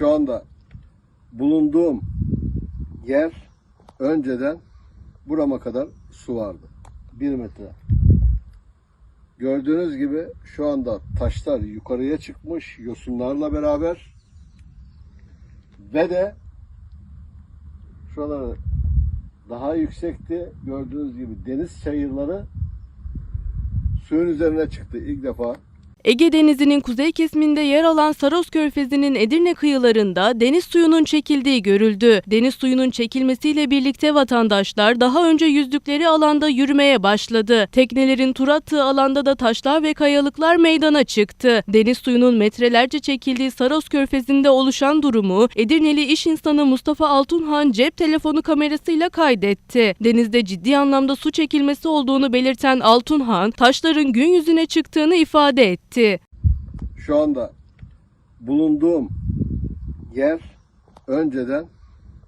Şu anda bulunduğum yer önceden burama kadar su vardı. Bir metre. Gördüğünüz gibi şu anda taşlar yukarıya çıkmış yosunlarla beraber ve de şuraları daha yüksekti. Gördüğünüz gibi deniz çayırları suyun üzerine çıktı ilk defa. Ege Denizi'nin kuzey kesiminde yer alan Saros Körfezi'nin Edirne kıyılarında deniz suyunun çekildiği görüldü. Deniz suyunun çekilmesiyle birlikte vatandaşlar daha önce yüzdükleri alanda yürümeye başladı. Teknelerin tur attığı alanda da taşlar ve kayalıklar meydana çıktı. Deniz suyunun metrelerce çekildiği Saros Körfezi'nde oluşan durumu Edirneli iş insanı Mustafa Altunhan cep telefonu kamerasıyla kaydetti. Denizde ciddi anlamda su çekilmesi olduğunu belirten Altunhan, taşların gün yüzüne çıktığını ifade etti. Şu anda bulunduğum yer önceden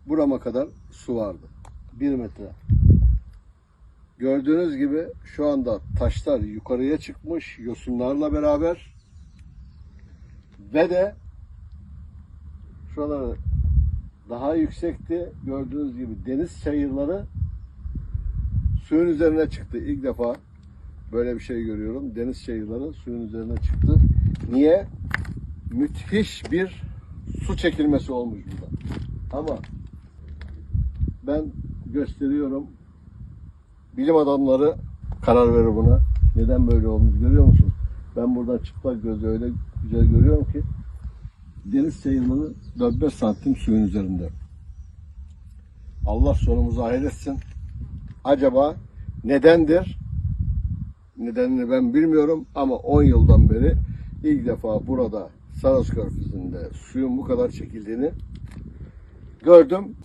burama kadar su vardı. Bir metre. Gördüğünüz gibi şu anda taşlar yukarıya çıkmış yosunlarla beraber ve de şuraları daha yüksekti. Gördüğünüz gibi deniz çayırları suyun üzerine çıktı ilk defa. Böyle bir şey görüyorum. Deniz çayırları suyun üzerine çıktı. Niye? Müthiş bir su çekilmesi olmuş burada. Ama ben gösteriyorum. Bilim adamları karar verir buna. Neden böyle olmuş görüyor musun? Ben buradan çıplak gözle öyle güzel görüyorum ki deniz çayırları 4-5 santim suyun üzerinde. Allah sonumuzu hayretsin. Acaba nedendir? Nedenini ben bilmiyorum ama 10 yıldan beri ilk defa burada Saros Körfezi'nde suyun bu kadar çekildiğini gördüm.